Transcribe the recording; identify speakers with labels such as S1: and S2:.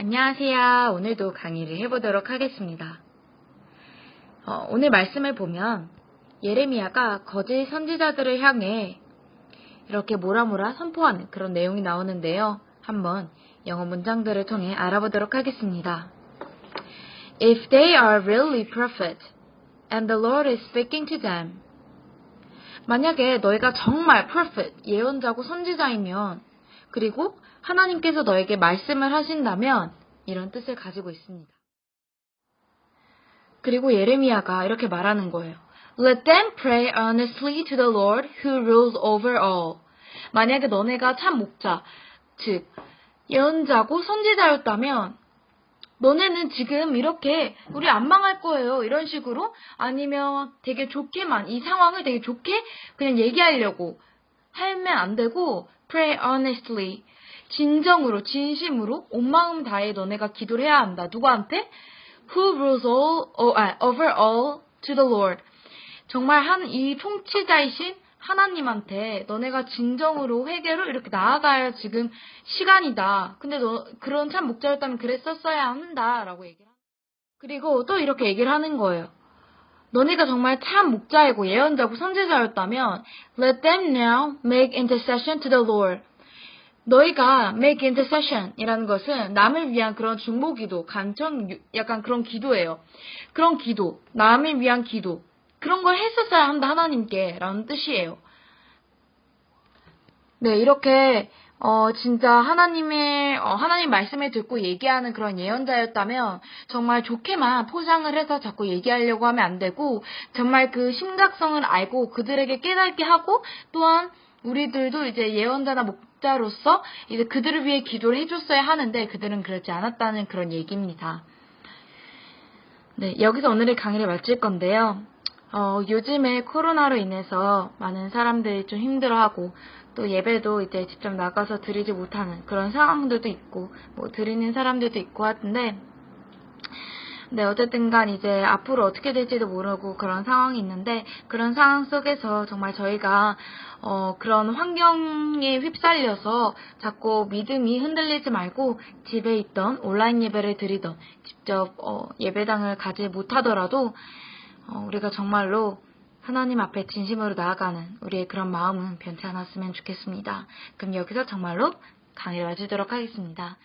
S1: 안녕하세요. 오늘도 강의를 해보도록 하겠습니다. 어, 오늘 말씀을 보면 예레미야가 거짓 선지자들을 향해 이렇게 뭐라뭐라 선포하는 그런 내용이 나오는데요. 한번 영어 문장들을 통해 알아보도록 하겠습니다. If they are really prophet and the Lord is speaking to them 만약에 너희가 정말 prophet, 예언자고 선지자이면 그리고 하나님께서 너에게 말씀을 하신다면 이런 뜻을 가지고 있습니다. 그리고 예레미야가 이렇게 말하는 거예요. Let them pray earnestly to the Lord who rules over all. 만약에 너네가 참 목자, 즉 예언자고 선지자였다면 너네는 지금 이렇게 우리 안 망할 거예요. 이런 식으로 아니면 되게 좋게만 이 상황을 되게 좋게 그냥 얘기하려고 하면 안 되고 pray earnestly 진정으로 진심으로 온 마음 다해 너네가 기도를 해야 한다. 누구한테? Who rules all oh, 아, over all to the Lord. 정말 한 이 통치자이신 하나님한테 너네가 진정으로 회개로 이렇게 나아가야 지금 시간이다. 근데 너 그런 참 목자였다면 그랬었어야 한다라고 얘기를. 그리고 또 이렇게 얘기를 하는 거예요. 너네가 정말 참 목자이고 예언자고 선지자였다면 let them now make intercession to the Lord. 너희가 make intercession 이라는 것은 남을 위한 그런 중보기도, 간청, 약간 그런 기도예요. 그런 기도, 남을 위한 기도. 그런 걸 했었어야 한다, 하나님께. 라는 뜻이에요. 네, 이렇게, 어, 진짜 하나님의, 어, 하나님 말씀을 듣고 얘기하는 그런 예언자였다면 정말 좋게만 포장을 해서 자꾸 얘기하려고 하면 안 되고 정말 그 심각성을 알고 그들에게 깨닫게 하고 또한 우리들도 이제 예언자나 목자로서 이제 그들을 위해 기도를 해줬어야 하는데 그들은 그렇지 않았다는 그런 얘기입니다. 네, 여기서 오늘의 강의를 마칠 건데요. 어, 요즘에 코로나로 인해서 많은 사람들이 좀 힘들어하고 또 예배도 이제 직접 나가서 드리지 못하는 그런 상황들도 있고 뭐 드리는 사람들도 있고 하던데 네, 어쨌든 간 이제 앞으로 어떻게 될지도 모르고 그런 상황이 있는데 그런 상황 속에서 정말 저희가 어, 그런 환경에 휩쓸려서 자꾸 믿음이 흔들리지 말고 집에 있던 온라인 예배를 드리던 직접 어, 예배당을 가지 못하더라도 어, 우리가 정말로 하나님 앞에 진심으로 나아가는 우리의 그런 마음은 변치 않았으면 좋겠습니다. 그럼 여기서 정말로 강의를 마치도록 하겠습니다.